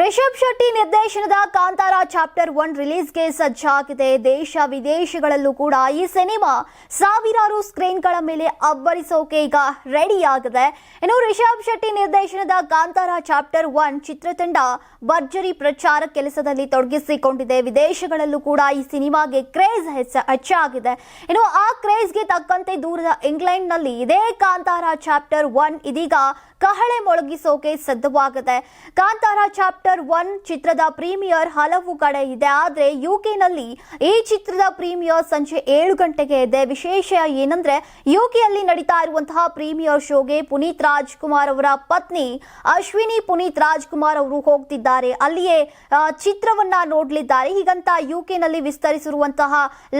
ರಿಷಬ್ ಶೆಟ್ಟಿ ನಿರ್ದೇಶನದ Kantara chapter one ರಿಲೀಸ್ಗೆ ಸಜ್ಜಾಗಿದೆ. ದೇಶ ವಿದೇಶಗಳಲ್ಲೂ ಕೂಡ ಈ ಸಿನಿಮಾ ಸಾವಿರಾರು ಸ್ಕ್ರೀನ್ಗಳ ಮೇಲೆ ಅಬ್ಬರಿಸೋಕೆ ಈಗ ರೆಡಿ ಆಗಿದೆ ಇನ್ನು ರಿಷಬ್ ಶೆಟ್ಟಿ ನಿರ್ದೇಶನದ ಕಾಂತಾರ ಚಾಪ್ಟರ್ ಒನ್ ಚಿತ್ರತಂಡ ಭರ್ಜರಿ ಪ್ರಚಾರ ಕೆಲಸದಲ್ಲಿ ತೊಡಗಿಸಿಕೊಂಡಿದೆ. ವಿದೇಶಗಳಲ್ಲೂ ಕೂಡ ಈ ಸಿನಿಮಾಗೆ ಕ್ರೇಜ್ ಹೆಚ್ಚ ಹೆಚ್ಚಾಗಿದೆ. ಇನ್ನು ಆ ಕ್ರೇಜ್ಗೆ ತಕ್ಕಂತೆ ದೂರದ ಇಂಗ್ಲೆಂಡ್ನಲ್ಲಿ ಇದೇ ಕಾಂತಾರ ಚಾಪ್ಟರ್ ಒನ್ ಇದೀಗ ಕಹಳೆ ಮೊಳಗಿಸೋಕೆ ಸಿದ್ಧವಾಗಿದೆ. ಕಾಂತಾರ ಚಾಪ್ಟರ್ ಒನ್ ಚಿತ್ರದ ಪ್ರೀಮಿಯರ್ ಹಲವು ಕಡೆ ಇದೆ. ಆದ್ರೆ ಯುಕೆನಲ್ಲಿ ಈ ಚಿತ್ರದ ಪ್ರೀಮಿಯರ್ ಸಂಜೆ ಏಳು ಗಂಟೆಗೆ ಇದೆ. ವಿಶೇಷ ಏನಂದ್ರೆ ಯುಕೆಯಲ್ಲಿ ನಡೀತಾ ಇರುವಂತಹ ಪ್ರೀಮಿಯರ್ ಶೋಗೆ ಪುನೀತ್ ರಾಜ್ಕುಮಾರ್ ಅವರ ಪತ್ನಿ ಅಶ್ವಿನಿ ಪುನೀತ್ ರಾಜ್ಕುಮಾರ್ ಅವರು ಹೋಗ್ತಿದ್ದಾರೆ. ಅಲ್ಲಿಯೇ ಚಿತ್ರವನ್ನ ನೋಡಲಿದ್ದಾರೆ. ಹೀಗಂತ ಯುಕೆನಲ್ಲಿ ವಿಸ್ತರಿಸಿರುವಂತಹ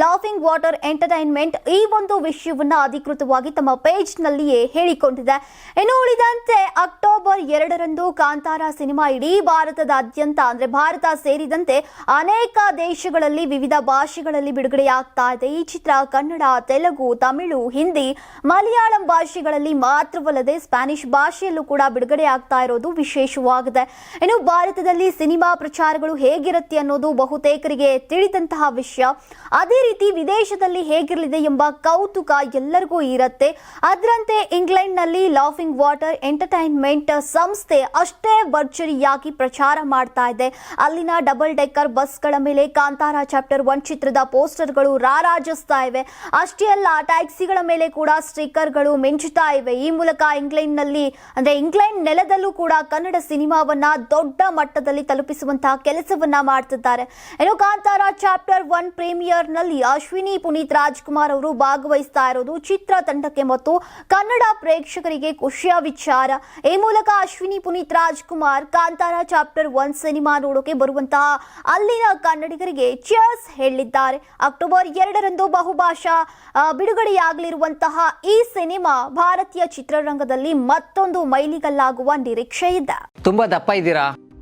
ಲಾಫಿಂಗ್ ವಾಟರ್ ಎಂಟರ್ಟೈನ್ಮೆಂಟ್ ಈ ಒಂದು ವಿಷಯವನ್ನ ಅಧಿಕೃತವಾಗಿ ತಮ್ಮ ಪೇಜ್ ನಲ್ಲಿಯೇ ಹೇಳಿಕೊಂಡಿದೆ. ಇನ್ನು ಉಳಿದಂತೆ ಅಕ್ಟೋಬರ್ ಎರಡರಂದು ಕಾಂತಾರ ಸಿನಿಮಾ ಇಡೀ ಭಾರತದಾದ್ಯಂತ, ಅಂದ್ರೆ ಭಾರತ ಸೇರಿದಂತೆ ಅನೇಕ ದೇಶಗಳಲ್ಲಿ, ವಿವಿಧ ಭಾಷೆಗಳಲ್ಲಿ ಬಿಡುಗಡೆಯಾಗ್ತಾ ಇದೆ. ಈ ಚಿತ್ರ ಕನ್ನಡ, ತೆಲುಗು, ತಮಿಳು, ಹಿಂದಿ, ಮಲಯಾಳಂ ಭಾಷೆಗಳಲ್ಲಿ ಮಾತ್ರವಲ್ಲದೆ ಸ್ಪ್ಯಾನಿಷ್ ಭಾಷೆಯಲ್ಲೂ ಕೂಡ ಬಿಡುಗಡೆ ಆಗ್ತಾ ಇರೋದು ವಿಶೇಷವಾಗಿದೆ. ಇನ್ನು ಭಾರತದಲ್ಲಿ ಸಿನಿಮಾ ಪ್ರಚಾರಗಳು ಹೇಗಿರುತ್ತೆ ಅನ್ನೋದು ಬಹುತೇಕರಿಗೆ ತಿಳಿದಂತಹ ವಿಷಯ. ಅದೇ ರೀತಿ ವಿದೇಶದಲ್ಲಿ ಹೇಗಿರಲಿದೆ ಎಂಬ ಕೌತುಕ ಎಲ್ಲರಿಗೂ ಇರುತ್ತೆ. ಅದರಂತೆ ಇಂಗ್ಲೆಂಡ್ನಲ್ಲಿ ಲಾಫಿಂಗ್ ವಾಟರ್ ಎಂಟರ್ಟೈನ್ಮೆಂಟ್ ಸಂಸ್ಥೆ ಅಷ್ಟೇ ಭರ್ಜರಿಯಾಗಿ ಪ್ರಚಾರ ಮಾಡ್ತಾ ಇದೆ. ಅಲ್ಲಿನ ಡಬಲ್ ಡೆಕ್ಕರ್ ಬಸ್ಗಳ ಮೇಲೆ ಕಾಂತಾರ ಚಾಪ್ಟರ್ ಒನ್ ಚಿತ್ರದ ಪೋಸ್ಟರ್ಗಳು ರಾರಾಜಿಸ್ತಾ ಇವೆ. ಅಷ್ಟೇ ಅಲ್ಲ, ಟ್ಯಾಕ್ಸಿಗಳ ಮೇಲೆ ಕೂಡ ಸ್ಟಿಕ್ಕರ್ಗಳು ಮಿಂಚುತ್ತಾ ಇವೆ. ಈ ಮೂಲಕ ಇಂಗ್ಲೆಂಡ್ನಲ್ಲಿ, ಅಂದ್ರೆ ಇಂಗ್ಲೆಂಡ್ ನೆಲದಲ್ಲೂ ಕೂಡ ಕನ್ನಡ ಸಿನಿಮಾವನ್ನ ದೊಡ್ಡ ಮಟ್ಟದಲ್ಲಿ ತಲುಪಿಸುವಂತಹ ಕೆಲಸವನ್ನ ಮಾಡ್ತಿದ್ದಾರೆ. ಏನು ಕಾಂತಾರ ಚಾಪ್ಟರ್ ಒನ್ ಪ್ರೀಮಿಯರ್ನಲ್ಲಿ ಅಶ್ವಿನಿ ಪುನೀತ್ ರಾಜ್ಕುಮಾರ್ ಅವರು ಭಾಗವಹಿಸ್ತಾ ಇರೋದು ಚಿತ್ರತಂಡಕ್ಕೆ ಮತ್ತು ಕನ್ನಡ ಪ್ರೇಕ್ಷಕರಿಗೆ ಖುಷಿಯ ವಿಚಾರ. ಈ ಮೂಲಕ Ashwini, Puneeth, Rajkumar, Kantara chapter one cinema ನೋಡೋಕೆ ಬರುವಂತಹ ಅಲ್ಲಿನ ಕನ್ನಡಿಗರಿಗೆ ಚರ್ಸ್ ಹೇಳಿದ್ದಾರೆ. ಅಕ್ಟೋಬರ್ ಎರಡರಂದು ಬಹುಭಾಷಾ ಬಿಡುಗಡೆಯಾಗಲಿರುವಂತಹ ಈ ಸಿನಿಮಾ ಭಾರತೀಯ ಚಿತ್ರರಂಗದಲ್ಲಿ ಮತ್ತೊಂದು ಮೈಲಿಗಲ್ಲಾಗುವ ನಿರೀಕ್ಷೆ ಇದೆ ತುಂಬಾ ದಪ್ಪ ಇದ್ದೀರಾ?